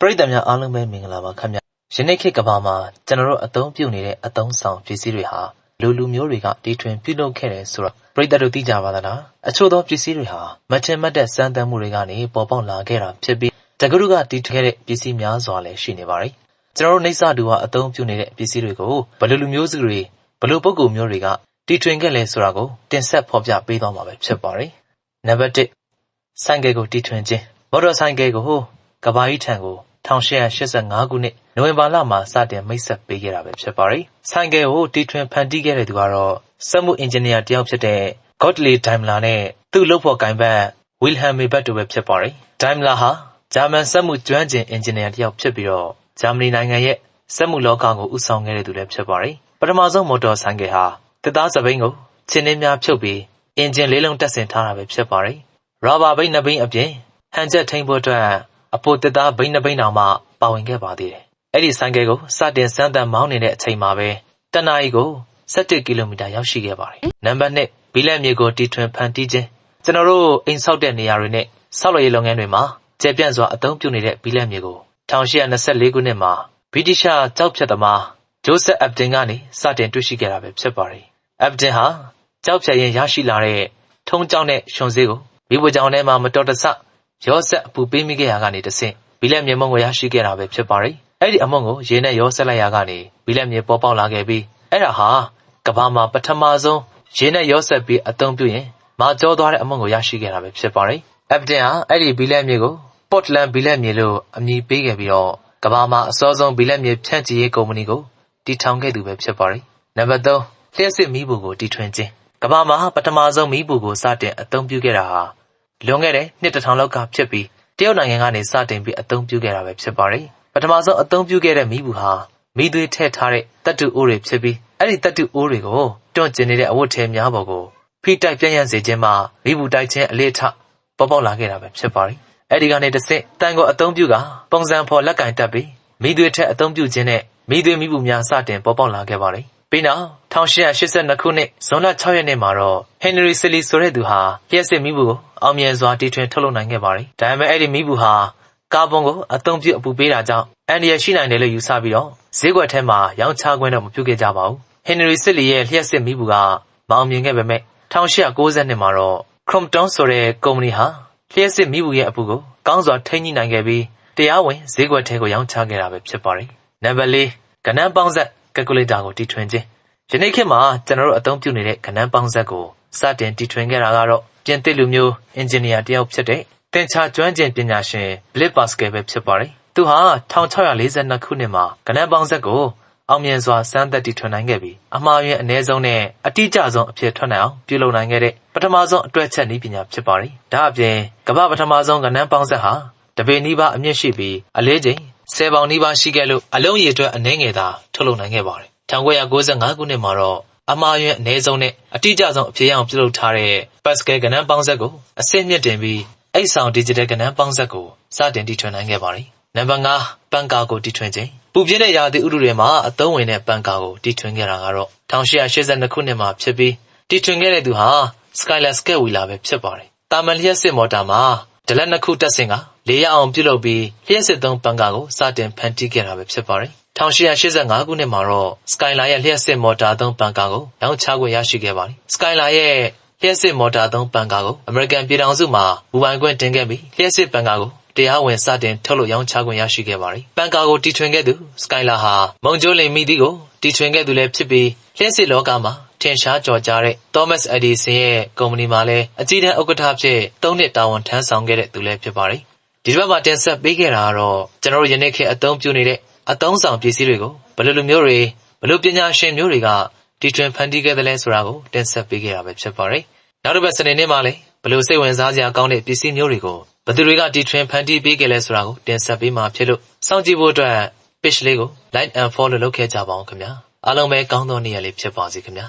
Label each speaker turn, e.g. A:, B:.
A: ပရိသတ်များအားလုံးပဲမင်္ဂလာပါခင်ဗျ။ယနေ့ခေတ်ကမ္ဘာမှာကျွန်တော်တို့အသုံးပြုနေတဲ့အသုံးဆောင်ပစ္စည်းတွေဟာလူလူမျိုးတွေကတီထွင်ပြုလုပ်ခဲ့တယ်ဆိုတော့ပရိသတ်တို့သိကြပါသလား။အချို့သောပစ္စည်းတွေဟာမထင်မှတ်တဲ့စမ်းသပ်မှုတွေကနေပေါ်ပေါက်လာခဲ့တာဖြစ်ပြီးတက္ကသိုလ်ကတီထွင်ခဲ့တဲ့ပစ္စည်းများစွာလည်းရှိနေပါတယ်။ကျွန်တော်တို့နေစာတူဟာအသုံးပြုနေတဲ့ပစ္စည်းတွေကိုဘယ်လိုလူမျိုးစုတွေဘယ်လိုပုဂ္ဂိုလ်မျိုးတွေကတီထွင်ခဲ့လဲဆိုတာကိုတင်ဆက်ဖော်ပြပေးသွားမှာပဲဖြစ်ပါတယ်။နံပါတ်1ဆိုင်ကယ်ကိုတီထွင်ခြင်းမော်တော်ဆိုင်ကယ်ကိုကဘာကြီးထံကို 1885ခုနှစ်နိုဝင်ဘာလမှာစတင်မိတ်ဆက်ပေးခဲ့တာပဲဖြစ်ပါတယ်။ဆိုင်ကယ်ကိုတီထွင်ဖန်တီးခဲ့တဲ့သူကတော့စက်မှုအင်ဂျင်နီယာတယောက်ဖြစ်တဲ့ Gottlieb Daimler နဲ့သူ့လုပ်ဖော်ကိုင်ဘက် Wilhelm Maybach တို့ပဲဖြစ်ပါတယ်။ Daimler ဟာဂျာမန်စက်မှုကျွမ်းကျင်အင်ဂျင်နီယာတယောက်ဖြစ်ပြီးတော့ဂျာမနီနိုင်ငံရဲ့စက်မှုလောကကိုဦးဆောင်ခဲ့တဲ့သူလည်းဖြစ်ပါတယ်။ပထမဆုံးမော်တော်ဆိုင်ကယ်ဟာတစ်သားစပိန်ကိုချင်းနှင်းများဖြုတ်ပြီးအင်ဂျင်လေးလုံးတက်ဆင်ထားတာပဲဖြစ်ပါတယ်။ရာဘာဘိန်းနှစ်ဘိန်းအပြင်ဟန်ချက်ထိန်ဖို့အတွက် အပိုတစ်သားဘိန်းနှစ်ဘိန်းတောင်မှပါဝင်ခဲ့ပါသေးတယ်။အဲ့ဒီဆိုင်ကယ်ကိုစတင်စမ်းသပ်မောင်းနေတဲ့အချိန်မှာပဲတနအီကို17ကီလိုမီတာရောက်ရှိခဲ့ပါတယ်။နံပါတ်2ဘီလက်မြေကိုတီထွင်ဖန်တီးခြင်းကျွန်တော်တို့အိမ်ဆောက်တဲ့နေရာတွေနဲ့ဆောက်လုပ်ရေးလုပ်ငန်းတွေမှာကျေပြန့်စွာအသုံးပြုနေတဲ့ဘီလက်မြေကို1824ခုနှစ်မှာဗြိတိရှကြောက်ဖြတ်သမားဂျိုးဆက်အပ်တင်ကနေစတင်တွေ့ရှိခဲ့တာပဲဖြစ်ပါတယ်။အပ်တင်ဟာကြောက်ဖြတ်ရင်ရရှိလာတဲ့ထုံးကြောင်းနဲ့ရှင်စေးကိုမိဘကြောင်ထဲမှာမတော်တဆ ရောဆက်အပူပေးမိခဲ့ရာကနေတဆင့်ဘီလက်မြေမုံကိုရရှိခဲ့တာပဲဖြစ်ပါတယ်။အဲ့ဒီအမုံကိုရေနဲ့ရောဆက်လိုက်ရာကနေဘီလက်မြေပေါ်ပေါက်လာခဲ့ပြီးအဲ့ဒါဟာကဘာမှာပထမဆုံးရေနဲ့ရောဆက်ပြီးအသုံးပြုရင်မာကျောသွားတဲ့အမုံကိုရရှိခဲ့တာပဲဖြစ်ပါတယ်။အပ်တင်ဟာအဲ့ဒီဘီလက်မြေကို Portland ဘီလက်မြေလို့အမည်ပေးခဲ့ပြီးတော့ကဘာမှာအစောဆုံးဘီလက်မြေဖြန့်ချီရေးကုမ္ပဏီကိုတည်ထောင်ခဲ့သူပဲဖြစ်ပါတယ်။နံပါတ်3လျှက်စစ်မီးဘူကိုတီထွင်ခြင်းကဘာမှာပထမဆုံးမီးဘူကိုစတင်အသုံးပြုခဲ့တာဟာ လွန်ခဲ့တဲ့နှစ်တစ်ထောင်လောက်ကဖြစ်ပြီးတရုတ်နိုင်ငံကနေစတင်ပြီးအသုံးပြုခဲ့တာပဲဖြစ်ပါတယ်။ပထမဆုံးအသုံးပြုခဲ့တဲ့မီးဘူဟာမီးသွေးထည့်ထားတဲ့တပ်တူအိုးတွေဖြစ်ပြီးအဲ့ဒီတပ်တူအိုးတွေကိုတွန့်ကျင်နေတဲ့အဝတ်ထဲများပေါ်ကိုဖိတိုက်ပြန့်ရစေခြင်းမှာမီးဘူတိုက်ခြင်းအလေးထပေါ်ပေါက်လာခဲ့တာပဲဖြစ်ပါတယ်။အဲ့ဒီကနေတစ်ဆင့်တန်ကိုအသုံးပြုကပုံစံဖော်လက်ကင်တက်ပြီးမိသွေးထက်အသုံးပြုခြင်းနဲ့မိသွေးမိဘူးများစတင်ပေါ်ပေါက်လာခဲ့ပါတယ်။ပြီးနောက်1882ခုနှစ်ဇွန်လ6ရက်နေ့မှာတော့ Henry Silly ဆိုတဲ့သူဟာလျှက်စစ်မိဘူးကို အောင်မြင်စွာတီထွင်ထုတ်လုပ်နိုင်ခဲ့ပါတယ်။ဒါပေမဲ့အဲ့ဒီမိဘူးဟာကာဗွန်ကိုအသုံးပြုအပူပေးတာကြောင့်အန္တရာယ်ရှိနိုင်တယ်လို့ယူဆပြီးတော့ဈေးကွက်ထဲမှာရောင်းချခွင့်တော့မပြုခဲ့ကြပါဘူး။ Henry Silly ရဲ့လျှက်စစ်မိဘူးကမအောင်မြင်ခဲ့ပေမဲ့1890မှာတော့ Crompton ဆိုတဲ့ကုမ္ပဏီဟာလျှက်စစ်မိဘူးရဲ့အပူကိုကောင်းစွာထိန်းညှိနိုင်ခဲ့ပြီးတရားဝင်ဈေးကွက်ထဲကိုရောင်းချခဲ့တာပဲဖြစ်ပါတယ်။နံပါတ်၄ကဏ္ဍပေါင်းဆက် calculator ကိုတီထွင်ခြင်းယနေ့ခေတ်မှာကျွန်တော်တို့အသုံးပြုနေတဲ့ကဏ္ဍပေါင်းဆက်ကို စတင်တီထွင်ခဲ့တာကတော့ပြင်သစ်လူမျိုးအင်ဂျင်နီယာတယောက်ဖြစ်တဲ့သင်္ချာကျွမ်းကျင်ပညာရှင် Blaise Pascal ပဲဖြစ်ပါတယ်။သူဟာ1642ခုနှစ်မှာကဏ္ဍပေါင်းဆက်ကိုအောင်မြင်စွာစမ်းသပ်တီထွင်နိုင်ခဲ့ပြီးအမှားယွင်းအ ਨੇ ဆုံးနဲ့အတိအကျဆုံးအဖြစ်ထွက်နိုင်အောင်ပြုလုပ်နိုင်ခဲ့တဲ့ပထမဆုံးအတွဲချက်နည်းပညာဖြစ်ပါတယ်။ဒါအပြင်ကမ္ဘာပထမဆုံးကဏ္ဍပေါင်းဆက်ဟာတပေနီးပါးအမြင့်ရှိပြီးအလေးချိန်ဆယ်ပေါင်နီးပါးရှိခဲ့လို့အလုံးရည်အတွက်အနှဲငယ်သာထုတ်လုပ်နိုင်ခဲ့ပါတယ်။1995ခုနှစ်မှာတော့ အမှားယွင်းအ ਨੇ ဆုံးနဲ့အတိအကျဆုံးအဖြစ်ရအောင်ပြုလုပ်ထားတဲ့ Pascal ကဏ္ဍပေါင်းဆက်ကိုအဆင့်မြင့်တင်ပြီးအိတ်ဆောင် digital ကဏ္ဍပေါင်းဆက်ကိုစတင်တီထွင်နိုင်ခဲ့ပါတယ်။နံပါတ်5ပန်ကာကိုတီထွင်ခြင်းပူပြင်းတဲ့ရာသီဥတုတွေမှာအသုံးဝင်တဲ့ပန်ကာကိုတီထွင်ခဲ့တာကတော့1882ခုနှစ်မှာဖြစ်ပြီးတီထွင်ခဲ့တဲ့သူဟာ Skylar Scatwheeler ပဲဖြစ်ပါတယ်။တာမန်လျှက်စစ်မော်တာမှာဒလက်နှစ်ခုတက်ဆင်ကလေးရအောင်ပြုလုပ်ပြီးလျှက်စစ်သုံးပန်ကာကိုစတင်ဖန်တီးခဲ့တာပဲဖြစ်ပါတယ်။ 1885ခုနှစ်မှာတော့ Skylar ရဲ့လျှက်စစ်မော်တာသုံးပန်ကာကို ရောင်းချခွင့်ရရှိခဲ့ပါတယ်။ Skylar ရဲ့လျှက်စစ်မော်တာသုံးပန်ကာကို အမေရိကန်ပြည်ထောင်စုမှာ မူပိုင်ခွင့်တင်ခဲ့ပြီး လျှက်စစ်ပန်ကာကို တရားဝင် စတင်ထုတ်လုပ်ရောင်းချခွင့်ရရှိခဲ့ပါတယ်။ပန်ကာကို တီထွင်ခဲ့သူ Skylar ဟာ မုံကျိုးလိမ်မိသည့်ကို တီထွင်ခဲ့သူလည်းဖြစ်ပြီး လျှက်စစ်လောကမှာ ထင်ရှားကျော်ကြားတဲ့ Thomas Edison ရဲ့ကုမ္ပဏီမှာလည်း အကြီးတန်းဥက္ကဋ္ဌအဖြစ် ၃ နှစ် တာဝန်ထမ်းဆောင်ခဲ့တဲ့သူလည်း ဖြစ်ပါတယ်။ဒီတစ်ပတ်မှာ တင်ဆက်ပေးခဲ့တာကတော့ ကျွန်တော်တို့ ယနေ့ခေတ်အသုံးပြုနေတဲ့ အသုံးဆောင်ပစ္စည်းတွေကိုဘယ်လိုလူမျိုးတွေဘယ်လိုပညာရှင်မျိုးတွေကတီထွင်ဖန်တီးခဲ့သလဲဆိုတာကိုတင်ဆက်ပေးခဲ့တာပဲဖြစ်ပါတယ်။နောက်တစ်ပတ်စနေနေ့မှာလည်းဘယ်လိုစိတ်ဝင်စားစရာကောင်းတဲ့ပစ္စည်းမျိုးတွေကိုဘယ်သူတွေကတီထွင်ဖန်တီးပေးခဲ့လဲဆိုတာကိုတင်ဆက်ပေးမှာဖြစ်လို့စောင့်ကြည့်ဖို့အတွက် page လေးကို like and follow လုပ်ခဲ့ကြပါအောင်ခင်ဗျာအားလုံးပဲကောင်းသောနေ့ရက်လေးဖြစ်ပါစေခင်ဗျာ